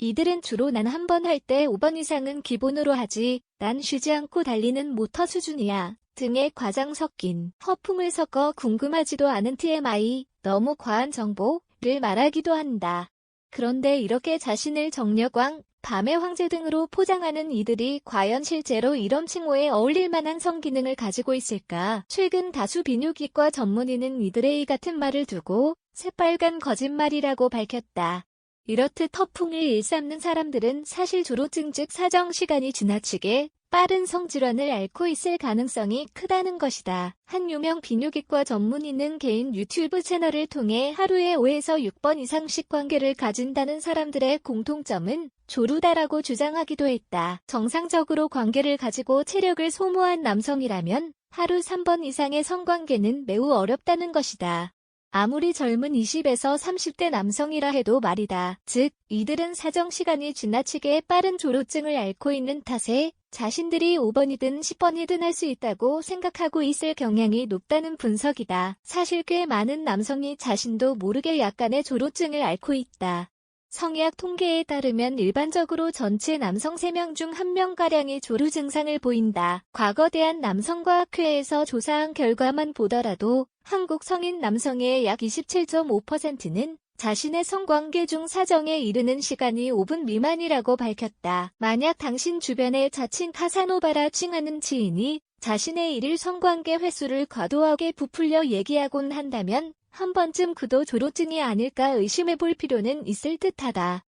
이들은 주로 난 한 번 할 때 5번 이상은 기본으로 하지, 난 쉬지 않고 달리는 모터 수준이야. 등의 과장 섞인 허풍을 섞어 궁금하지도 않은 TMI, 너무 과한 정보를 말하기도 한다. 그런데 이렇게 자신을 정력왕, 밤의 황제 등으로 포장하는 이들이 과연 실제로 이런 칭호에 어울릴 만한 성기능을 가지고 있을까? 최근 다수 비뇨기과 전문의는 이들의 이 같은 말을 두고 새빨간 거짓말이라고 밝혔다. 이렇듯 허풍을 일삼는 사람들은 사실 조로증 즉 사정 시간이 지나치게 빠른 성질환을 앓고 있을 가능성이 크다는 것이다. 한 유명 비뇨기과 전문의는 개인 유튜브 채널을 통해 하루에 5에서 6번 이상씩 관계를 가진다는 사람들의 공통점은 조루다라고 주장하기도 했다. 정상적으로 관계를 가지고 체력을 소모한 남성이라면 하루 3번 이상의 성관계는 매우 어렵다는 것이다. 아무리 젊은 20에서 30대 남성이라 해도 말이다. 즉, 이들은 사정시간이 지나치게 빠른 조로증을 앓고 있는 탓에 자신들이 5번이든 10번이든 할 수 있다고 생각하고 있을 경향이 높다는 분석이다. 사실 꽤 많은 남성이 자신도 모르게 약간의 조로증을 앓고 있다. 성의학 통계에 따르면 일반적으로 전체 남성 3명 중 1명가량이 조루 증상을 보인다. 과거 대한 남성과학회에서 조사한 결과만 보더라도 한국 성인 남성의 약 27.5%는 자신의 성관계 중 사정에 이르는 시간이 5분 미만이라고 밝혔다. 만약 당신 주변에 자칭 카사노바라 칭하는 지인이 자신의 일일 성관계 횟수를 과도하게 부풀려 얘기하곤 한다면 한 번쯤 그도 조로증이 아닐까 의심해 볼 필요는 있을 듯하다.